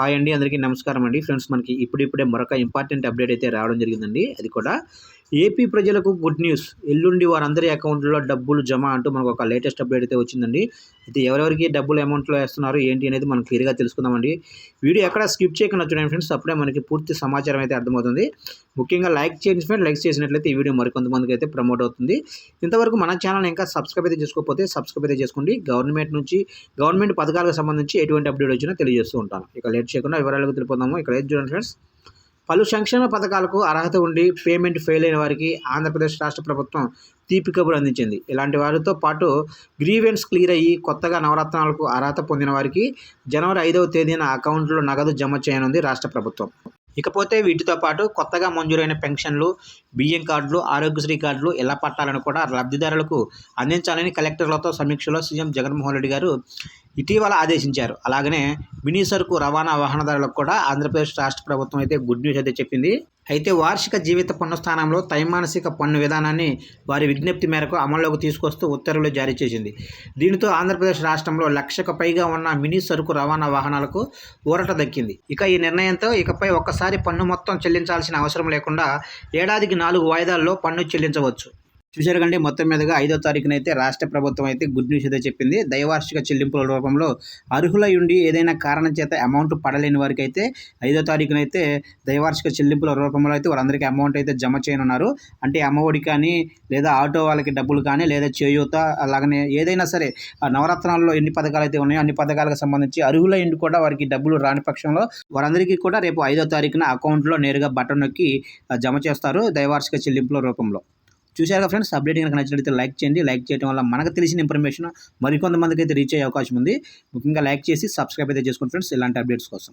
Hi అండి అందరికీ నమస్కారం అండి. ఫ్రెండ్స్ మనకి ఇప్పుడిప్పుడే మరొక ఇంపార్టెంట్ అప్డేట్ అయితే రావడం జరిగిందండి. అది కూడా ఏపీ ప్రజలకు గుడ్ న్యూస్. ఎల్లుండి వారందరి అకౌంట్లో డబ్బులు జమ అంటూ మనకు ఒక లేటెస్ట్ అప్డేట్ అయితే వచ్చిందండి. అయితే ఎవరెవరికి డబ్బులు అమౌంట్లో వేస్తున్నారు ఏంటి అనేది మనం క్లియర్గా తెలుసుకుందామండి. వీడియో ఎక్కడ స్కిప్ చేయకుండా చూడండి ఫ్రెండ్స్. అప్పుడే మనకి పూర్తి సమాచారం అయితే అర్థమవుతుంది. ముఖ్యంగా లైక్ చేయండి ఫ్రెండ్ లైక్ చేసినట్లయితే ఈ వీడియో మరికొంతమందికి అయితే ప్రమోట్ అవుతుంది. ఇంతవరకు మన ఛానల్ ఇంకా సబ్స్క్రైబ్ అయితే చేసుకోకపోతే సబ్స్క్రైబ్ అయితే చేసుకోండి. గవర్నమెంట్ నుంచి గవర్నమెంట్ పథకాలకు సంబంధించి ఎటువంటి అప్డేట్ వచ్చినా తెలియజేస్తూ ఉంటాను. ఇక లేట్ చేయకుండా వివరాలకు తెలిపోదాము ఇక్కడ ఏది చూడండి ఫ్రెండ్స్. పలు సంక్షేమ పథకాలకు అర్హత ఉండి పేమెంట్ ఫెయిల్ అయిన వారికి ఆంధ్రప్రదేశ్ రాష్ట్ర ప్రభుత్వం తీపి కబురు అందించింది. ఇలాంటి వారితో పాటు గ్రీవెన్స్ క్లియర్ అయ్యి కొత్తగా నవరత్నాలకు అర్హత పొందిన వారికి జనవరి ఐదవ తేదీన అకౌంట్లో నగదు జమ చేయనుంది రాష్ట్ర ప్రభుత్వం. ఇకపోతే వీటితో పాటు కొత్తగా మంజూరైన పెన్షన్లు బియ్యం కార్డులు ఆరోగ్యశ్రీ కార్డులు ఎలా పట్టాలని కూడా లబ్ధిదారులకు అందించాలని కలెక్టర్లతో సమీక్షలో సీఎం జగన్మోహన్ రెడ్డి గారు ఇటీవల ఆదేశించారు. అలాగనే మినీ సరుకు రవాణా వాహనదారులకు కూడా ఆంధ్రప్రదేశ్ రాష్ట్ర ప్రభుత్వం అయితే గుడ్ న్యూస్ అయితే చెప్పింది. అయితే వార్షిక జీవిత పన్ను స్థానంలో త్రైమానసిక పన్ను విధానాన్ని వారి విజ్ఞప్తి మేరకు అమల్లోకి తీసుకొస్తూ ఉత్తర్వులు జారీ చేసింది. దీనితో ఆంధ్రప్రదేశ్ రాష్ట్రంలో లక్షకు పైగా ఉన్న మినీ సరుకు రవాణా వాహనాలకు ఊరట దక్కింది. ఇక ఈ నిర్ణయంతో ఇకపై ఒక్కసారి పన్ను మొత్తం చెల్లించాల్సిన అవసరం లేకుండా ఏడాదికి నాలుగు వాయిదాల్లో పన్ను చెల్లించవచ్చు. చూశారు కండి మొత్తం మీదుగా ఐదో తారీఖున అయితే రాష్ట్ర ప్రభుత్వం అయితే గుడ్ న్యూస్ అయితే చెప్పింది. దైవార్షిక చెల్లింపుల రూపంలో అర్హులై ఉండి ఏదైనా కారణం చేత అమౌంట్ పడలేని వారికి అయితే ఐదో తారీఖున అయితే దైవార్షిక చెల్లింపుల రూపంలో అయితే వారందరికీ అమౌంట్ అయితే జమ చేయనున్నారు. అంటే అమ్మఒడి కానీ లేదా ఆటో వాళ్ళకి డబ్బులు కానీ లేదా చేయూత అలాగనే ఏదైనా సరే నవరత్నాల్లో ఎన్ని పథకాలు అయితే ఉన్నాయో అన్ని పథకాలకు సంబంధించి అర్హులై ఉండి కూడా వారికి డబ్బులు రాని పక్షంలో వారందరికీ కూడా రేపు ఐదో తారీఖున అకౌంట్లో నేరుగా బటన్ నొక్కి జమ చేస్తారు దైవార్షిక చెల్లింపుల రూపంలో. చూశారు ఫ్రెండ్స్ అప్డేట్ కనుక నచ్చినట్లయితే లైక్ చేయండి. లైక్ చేయడం వల్ల మనకు తెలిసిన ఇన్ఫర్మేషన్ మరికొంతమందికి అయితే రీచ్ అయ్యే అవకాశం ఉంది. ముఖ్యంగా లైక్ చేసి సబ్స్క్రైబ్ అయితే చేసుకోండి ఫ్రెండ్స్. ఇలాంటి అప్డేట్స్ కోసం.